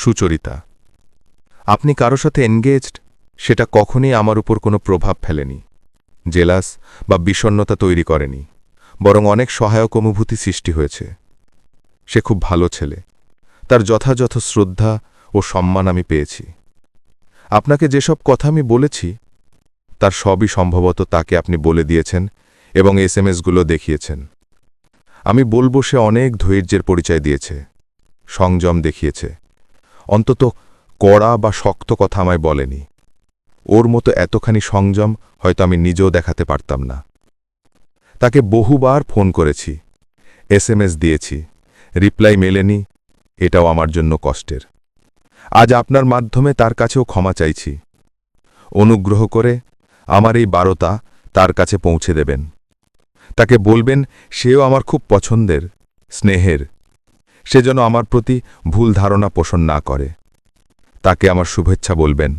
সুচরিতা, আপনি কারও সাথে এনগেজড সেটা কখনই আমার উপর কোনো প্রভাব ফেলেনি, জেলাস বা বিষণ্নতা তৈরি করেনি, বরং অনেক সহায়ক অনুভূতি সৃষ্টি হয়েছে। সে খুব ভালো ছেলে, তার যথাযথ শ্রদ্ধা ও সম্মান আমি পেয়েছি। আপনাকে যেসব কথা আমি বলেছি, তার সবই সম্ভবত তাকে আপনি বলে দিয়েছেন এবং এস এসগুলো দেখিয়েছেন। আমি বলব সে অনেক ধৈর্যের পরিচয় দিয়েছে, সংযম দেখিয়েছে অন্তত কড়া বা শক্ত কথা আমায় বলেনি। ওর মতো এতখানি সংযম হয়তো আমি নিজেও দেখাতে পারতাম না। তাকে বহুবার ফোন করেছি, এসএমএস দিয়েছি, রিপ্লাই মেলেনি, এটাও আমার জন্য কষ্টের। আজ আপনার মাধ্যমে তার কাছেও ক্ষমা চাইছি। অনুগ্রহ করে আমার এই বারতা তার কাছে পৌঁছে দেবেন। তাকে বলবেন, সেও আমার খুব পছন্দের, স্নেহের সে যেন আমার প্রতি ভুল ধারণা পোষণ না করে। তাকে আমার শুভেচ্ছা বলবেন।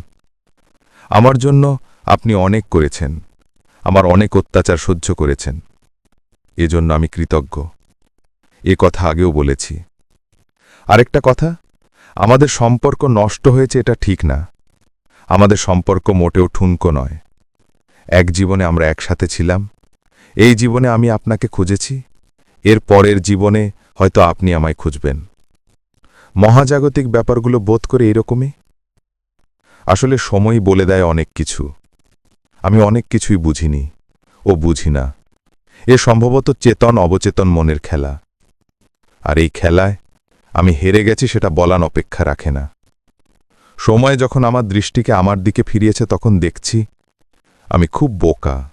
আমার জন্য আপনি অনেক করেছেন। আমার অনেক অত্যাচার সহ্য করেছেন। এজন্য আমি কৃতজ্ঞ। এ কথা আগেও বলেছি। আরেকটা কথা, আমাদের সম্পর্ক নষ্ট হয়েছে এটা ঠিক না। আমাদের সম্পর্ক মোটেও ঠুনকো নয়। এক জীবনে আমরা একসাথে ছিলাম। এই জীবনে আমি আপনাকে খুঁজেছি। এর পরের জীবনে হয়তো আপনি আমায় খুঁজবেন। মহাজাগতিক ব্যাপারগুলো বোধ করে এরকমই। আসলে সময় বলে দেয় অনেক কিছু। আমি অনেক কিছুই বুঝিনি ও বুঝি না এ সম্ভবত চেতন অবচেতন মনের খেলা। আর এই খেলায় আমি হেরে গেছি সেটা বলান অপেক্ষা রাখে না। সময় যখন আমার দৃষ্টিকে আমার দিকে ফিরিয়েছে তখন দেখছি আমি খুব বোকা।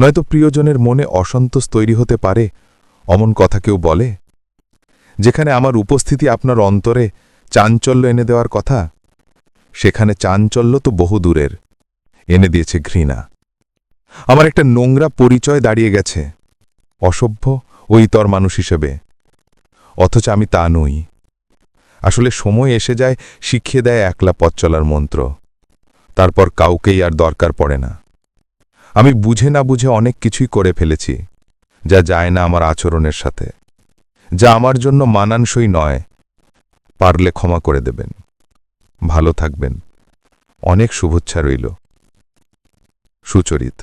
নয়তো প্রিয়জনের মনে অসন্তোষ তৈরি হতে পারে, অমন কথা কেউ বলে? যেখানে আমার উপস্থিতি আপনার অন্তরে চাঞ্চল্য এনে দেওয়ার কথা, সেখানে চাঞ্চল্য তো বহু দূরের, এনে দিয়েছে ঘৃণা। আমার একটা নোংরা পরিচয় দাঁড়িয়ে গেছে, অসভ্য ও ইতর মানুষ হিসেবে, অথচ আমি তা নই। আসলে সময় এসে যায় শিখিয়ে দেয় একলা পথ চলার মন্ত্র, তারপর কাউকেই আর দরকার পড়ে না। আমি বুঝে না বুঝে অনেক কিছুই করে ফেলেছি, যা যায় না আমার আচরণের সাথে। যা আমার জন্য মানানসই নয়, পারলে ক্ষমা করে দেবেন। ভালো থাকবেন। অনেক শুভেচ্ছা রইল। সুচরিত।